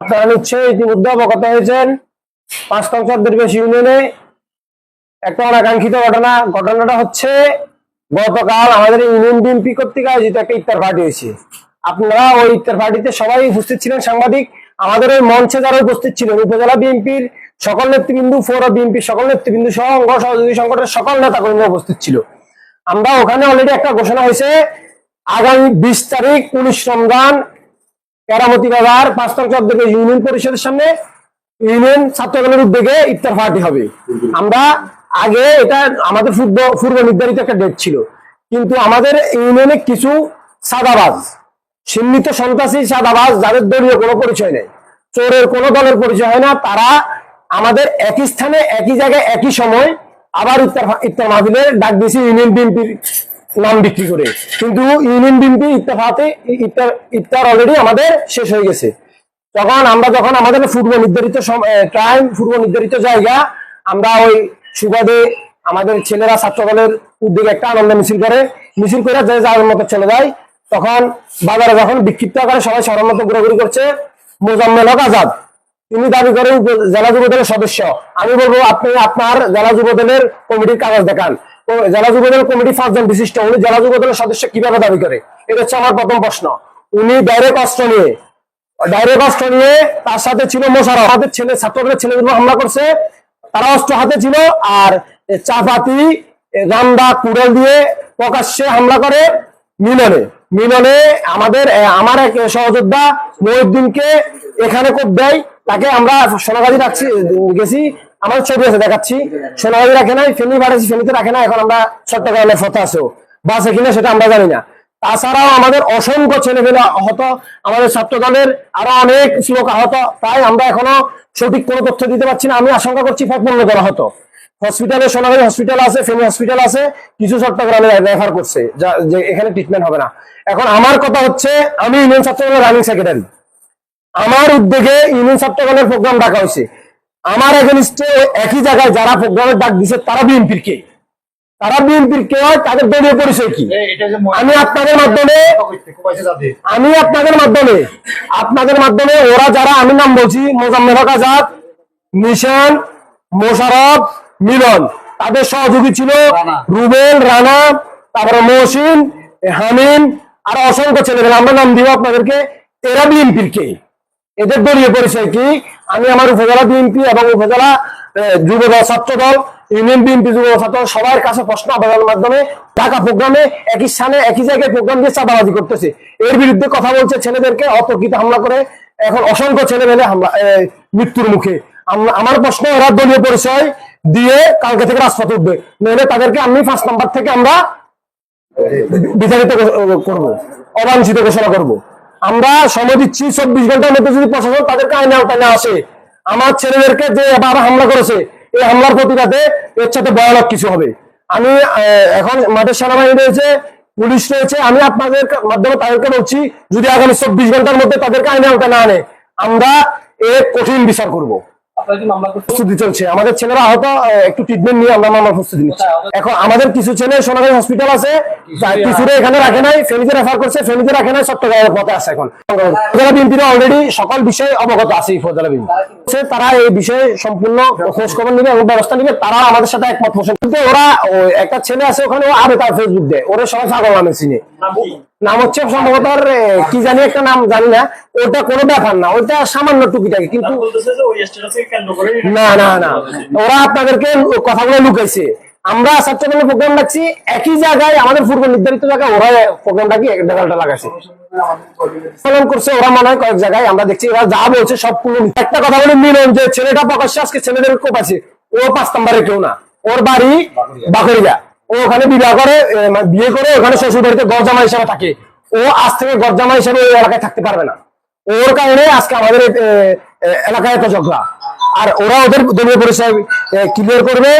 আপনারা নিশ্চয়ই ইতিমধ্যে অবগত হয়েছেন, পাঁচ সংসদ বেশি ইউনিয়নে একটা অনাকাঙ্ক্ষিত ঘটনা, ঘটনাটা হচ্ছে গতকাল আমাদের ইউনিয়ন বিএনপি কর্তৃক আয়োজিত একটা ইফতার পার্টি হয়েছে। আপনারা ওই ইফতার পার্টিতে সবাই উপস্থিত ছিলেন, সাংবাদিক। আমাদের ওই মঞ্চে যারা উপস্থিত ছিলেন, উপজেলা বিএনপির সকল নেতৃবৃন্দ ফোর বিএনপির সকল নেতৃবৃন্দ সহ অঙ্গ সহযোগী সংগঠনের সকল নেতা কর্মী উপস্থিত ছিল। আমরা ওখানে অলরেডি একটা ঘোষণা হয়েছে, আগামী বিশ তারিখ উনিশ রমজান কেরামতি বাজার পাঁচতর চব্বিশ ইউনিয়ন পরিষদের সামনে ইউনিয়ন ছাত্রদলের উদ্যোগে ইফতার পার্টি হবে। আমরা আগে এটা আমাদের পূর্ব পূর্ব নির্ধারিত একটা ডেট ছিল। কিন্তু আমাদের ইউনিয়নে কিছু সাদাবাজ চিহ্নিত সন্ত্রাসী সাদাবাজ, যাদের দলীয় কোনো পরিচয় নেই, চোরের কোনো দলের পরিচয় হয় না, তারা আমাদের একই স্থানে, একই জায়গায়, একই সময় আবার ইফতার ইফতার মাহফিলের ডাক দিয়েছে ইউনিয়ন বিএনপির নাম বিক্রি করে। কিন্তু ইউনিয়ন বিএনপি ইফতার ইফতার ইফতার অলরেডি আমাদের শেষ হয়ে গেছে। তখন আমরা যখন আমাদের ফুটবল নির্ধারিত টাইম ফুটবল নির্ধারিত জায়গা, আমরা ওই সুবাদে আমাদের ছেলেরা ছাত্র উদ্যোগে একটা আনন্দ মিছিল করে মিছিল করে যে যার মতো চলে যায়। তখন বাজারে যখন বিক্ষিপ্ত আকারে সবাই সবার মতো ঘোরাঘুরি করছে, মোজাম্মেল হক আজাদ। তিনি দাবি করেন জেলা যুব দলের সদস্য। আমি বলব, আপনি আপনার জেলা যুব দলের কমিটির কাগজ দেখান। জেলা যুব দলের কমিটি পাঁচজন বিশিষ্ট, উনি জেলা যুব দলের সদস্য কীভাবে দাবি করে? এটা হচ্ছে আমার প্রথম প্রশ্ন। উনি ডাইরেক্ট অস্ত্র নিয়ে ডাইরেক্ট অস্ত্র নিয়ে তার সাথে ছিল মোশারফ। আমাদের ছেলে ছাত্রদের ছেলেগুলো হামলা করছে। তারা অস্ত্র হাতে ছিল আর চাপাতি এ গান্দা কুড়াল দিয়ে প্রকাশ্যে হামলা করে মিলনে। মিলনে আমাদের আমার এক সহযোদ্ধা মহিউদ্দিনকে এখানে কোপ দেয়। তাকে আমরা সোনাগাজী রাখছি, গেছি। আমার ছবি আছে, দেখাচ্ছি। সোনাগাজী রাখে নাই, ফেনি বাড়াচ্ছি ফেনিতে রাখে না এখন আমরা চট্টগ্রামের ফটো আছেও বাসে কিনা সেটা আমরা জানি না। তাছাড়াও আমাদের অসংখ্য ছেলেমেয়েরা আহত, আমাদের ছাত্র দলের আরও অনেক লোক আহত, তাই আমরা এখনও সঠিক কোনো তথ্য দিতে পারছি না। আমি আশঙ্কা করছি পনেরো জন আহত হসপিটালে সোনাগাড়ি হসপিটাল আছে, ফেনী হসপিটাল আছে, কিছু চট্টগ্রামে রেফার করছে, যা যে এখানে ট্রিটমেন্ট হবে না। এখন আমার কথা হচ্ছে, আমি ইউনিয়ন ছাত্র দলের রানিং সেক্রেটারি আমার উদ্যোগে ইউনিয়ন ছাত্র দলের প্রোগ্রাম ডাকা হয়েছে। আমার এগেনস্টে একই জায়গায় যারা প্রোগ্রামের ডাক দিছে তারা বিএনপির কে? তারা বিএনপির কে হয় তাদের দলীয় পরিচয় কি? আমি আপনাদের মাধ্যমে আমি আপনাদের মাধ্যমে আপনাদের মাধ্যমে ওরা যারা আমি নাম বলছি মোজাম্মেল হক আজাদ নিশান মোশারফ মিলন। তাদের সহযোগী ছিল রুবেল রানা তারপরে মহসিন হামিম আর অসংখ্য ছেলেদের আমরা নাম দিব আপনাদেরকে এরা বিএনপির কে? এদের দলীয় পরিচয় কি? আমি আমার উপজেলা বিএনপি এবং উপজেলা যুব দল, ছাত্র দল, ইউনিয়ন বিএনপি যুব ছাত্র সবার কাছে প্রশ্ন আবেদনের মাধ্যমে ঢাকা প্রোগ্রামে একই স্থানে, একই জায়গায় প্রোগ্রাম দিয়ে চাঁদাবাজি করতেছে। এর বিরুদ্ধে কথা বলছে ছেলেদেরকে, অতর্কিত হামলা করে এখন অসংখ্য ছেলে মেলে হামলা মৃত্যুর মুখে। আম- আমার প্রশ্ন এরা দলীয় পরিচয় দিয়ে কালকে থেকে রাজপথে উঠবে। নইলে তাদেরকে আমি ফার্স্ট নাম্বার থেকে আমরা বিচারিত করব, অবাঞ্ছিত ঘোষণা করব। আমরা সময় দিচ্ছি চব্বিশ ঘণ্টার মধ্যে যদি প্রশাসন তাদেরকে আইনে আওতায় না আসে। আমার ছেলেদেরকে যে বাবা হামলা করেছে, এই হামলার প্রতিবাদে এর সাথে ভয়ানক কিছু হবে। আমি এখন মাঠের সেনাবাহিনী রয়েছে, পুলিশ রয়েছে, আমি আপনাদের মাধ্যমে তাদেরকে বলছি, যদি আগামী চব্বিশ ঘণ্টার মধ্যে তাদেরকে আইনে আওতায় না আনে, আমরা এর কঠিন বিচার করব। আপনারা কি মামলা করছেন? প্রস্তুতি চলছে। আমাদের ছেলেরা আহত একটু ট্রিটমেন্ট নিয়ে আমরা মামার প্রস্তুতি নিচ্ছি। এখন আমাদের কিছু ছেলে সোনাগাড়ি হসপিটাল আছে কিছুরে এখানে রাখে নাই ফেমিতে রেফার করছে ফেমিতে রাখে নাই চট্টগ্রামের পথে আছে এখন। উপজেলা বিএনপির অলরেডি সকল বিষয়ে অবগত আছে এই উপজেলা বিএনপি তারা এই বিষয়ে সম্পূর্ণ খোঁজ খবর নিবে এবং ব্যবস্থা নিবে। তারা আমাদের সাথে একমত পোষণ কিন্তু ওরা একটা ছেলে আছে ওখানে আরে তার ফেসবুক দেয় ওরা সবাই ছাগল নামে চিনে। নাম হচ্ছে সম্ভবত কি জানি একটা নাম জানি না ওটা কোনো ব্যাপার না ওটা সামান্য টুকিটাকি কিন্তু না না না ওরা আপনাদেরকে কথাগুলো লুকাইছে। আমরা ছাত্রদলের প্রোগ্রাম রাখছি একই জায়গায় আমাদের পূর্ব নির্ধারিত জায়গায় ওরা প্রোগ্রামটা কি ডেকালটা লাগাইছে। পালন করছে ওরা মনে হয় কয়েক জায়গায় আমরা দেখছি ওরা যা বলছে সব পুরো। একটা কথা বলে মিলন যে ছেলেটা প্রকাশ্যে আজকে ছেলেদের কোপ আছে ও পাঁচ নম্বরে কেউ না ওর বাড়ি বাকরিয়া ও ওখানে বিবাহ করে বিয়ে করে, ওখানে শ্বশুর বাড়িতে গরজামা হিসাবে থাকে। ও আজ থেকে গরজামা হিসাবে ওই এলাকায় থাকতে পারবে না। ওর কারণে আজকে আমাদের এলাকায় এত ঝগড়া। আর ওরা ওদের দলীয় পরিচয় ক্লিয়ার করবে।